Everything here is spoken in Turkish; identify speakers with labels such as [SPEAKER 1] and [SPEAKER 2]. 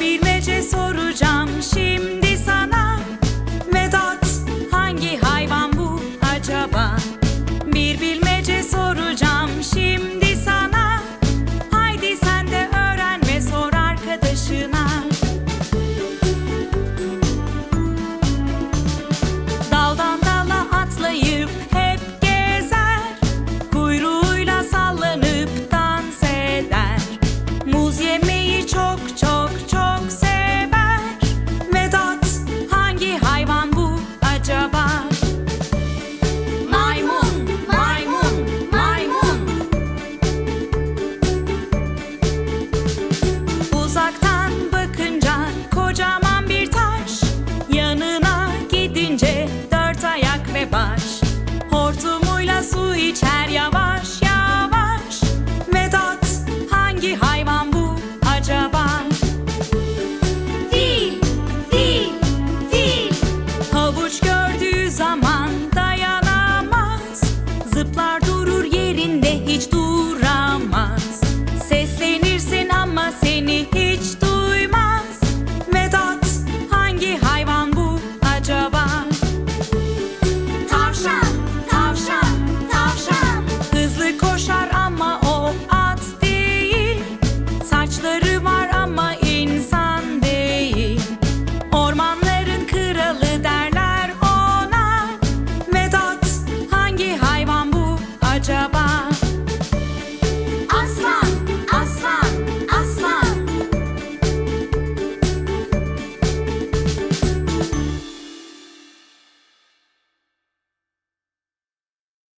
[SPEAKER 1] bilmece soracağım.